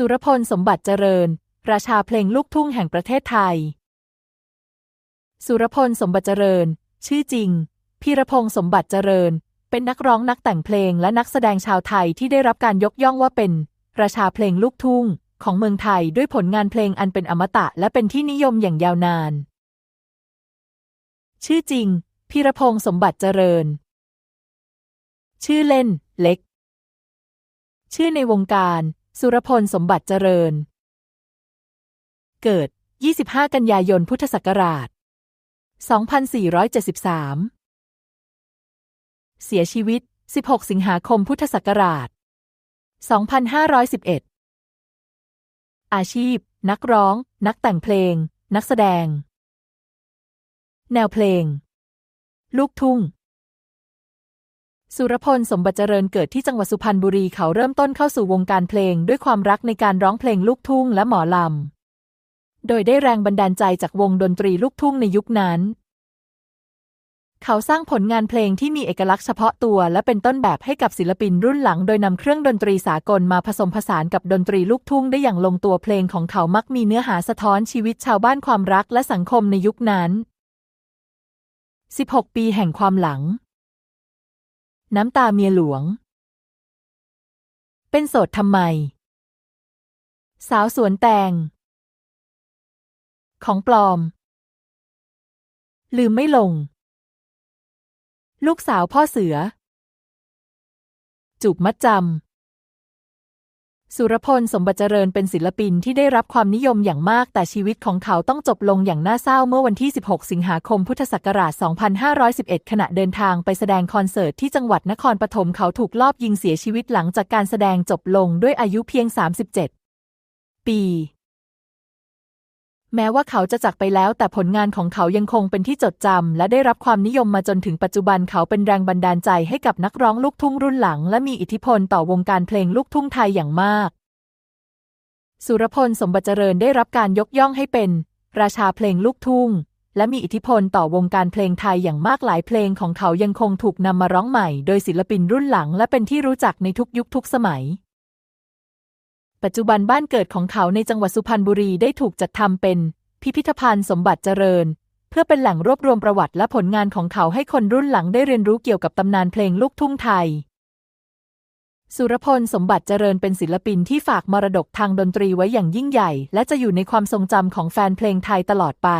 สุรพลสมบัติเจริญ ราชาเพลงลูกทุ่งแห่งประเทศไทย สุรพลสมบัติเจริญ ชื่อจริง พีรพงษ์สมบัติเจริญ เป็นนักร้องนักแต่งเพลงและนักแสดงชาวไทยที่ได้รับการยกย่องว่าเป็น ราชาเพลงลูกทุ่ง ของเมืองไทยด้วยผลงานเพลงอันเป็นอมตะและเป็นที่นิยมอย่างยาวนาน ชื่อจริง พีรพงษ์สมบัติเจริญ ชื่อเล่น เล็ก ชื่อในวงการ สุรพลสมบัติเจริญ เกิด 25 กันยายนพุทธศักราช 2473 เสียชีวิต 16 สิงหาคมพุทธศักราช 2511 อาชีพ นักร้อง นักแต่งเพลง นักแสดง แนวเพลง ลูกทุ่ง สุรพลสมบัติเจริญเกิดที่จังหวัดสุพรรณบุรีเขาเริ่มต้นเข้าสู่วงการเพลง ด้วยความรักในการร้องเพลงลูกทุ่งและหมอลำ โดยได้แรงบันดาลใจจากวงดนตรีลูกทุ่งในยุคนั้น เขาสร้างผลงานเพลงที่มีเอกลักษณ์เฉพาะตัว และเป็นต้นแบบให้กับศิลปินรุ่นหลัง โดยนำเครื่องดนตรีสากลมาผสมผสานกับดนตรีลูกทุ่งได้อย่างลงตัวเพลงของเขามักมีเนื้อหาสะท้อนชีวิตชาวบ้านความรักและสังคมในยุคนั้น 16 ปีแห่งความหลัง น้ำตาเมียหลวง เป็นโสดทำไม สาวสวนแตง ของปลอม ลืมไม่ลง ลูกสาวพ่อเสือ จูบมัดจำ สุรพลสมบัติเจริญเป็นศิลปินที่ได้รับความนิยมอย่างมาก แต่ชีวิตของเขาต้องจบลงอย่างน่าเศร้าเมื่อวันที่ 16 สิงหาคมพุทธศักราช 2511 ขณะเดินทางไปแสดงคอนเสิร์ตที่จังหวัดนครปฐมเขาถูกลอบยิงเสียชีวิตหลังจากการแสดงจบลงด้วยอายุเพียง 37 ปี แม้ว่าเขาจะจากไปแล้วแต่ผลงานของเขายังคงเป็นที่จดจำและได้รับความนิยมมาจนถึงปัจจุบันเขาเป็นแรงบันดาลใจให้กับนักร้องลูกทุ่งรุ่นหลัง และมีอิทธิพลต่อวงการเพลงลูกทุ่งไทยอย่างมาก สุรพลสมบัติเจริญได้รับการยกย่องให้เป็น ราชาเพลงลูกทุ่ง และมีอิทธิพลต่อวงการเพลงไทยอย่างมากหลายเพลงของเขายังคงถูกนำมาร้องใหม่ โดยศิลปินรุ่นหลัง และเป็นที่รู้จักในทุกยุคทุกสมัย ปัจจุบันบ้านเกิดของเขาในจังหวัดสุพรรณบุรีได้ถูกจัดทำเป็น พิพิธภัณฑ์สมบัติเจริญ เพื่อเป็นแหล่งรวบรวมประวัติและผลงานของเขาให้คนรุ่นหลังได้เรียนรู้เกี่ยวกับตำนานเพลงลูกทุ่งไทย สุรพลสมบัติเจริญเป็นศิลปินที่ฝากมรดกทางดนตรีไว้อย่างยิ่งใหญ่ และจะอยู่ในความทรงจำของแฟนเพลงไทยตลอดไป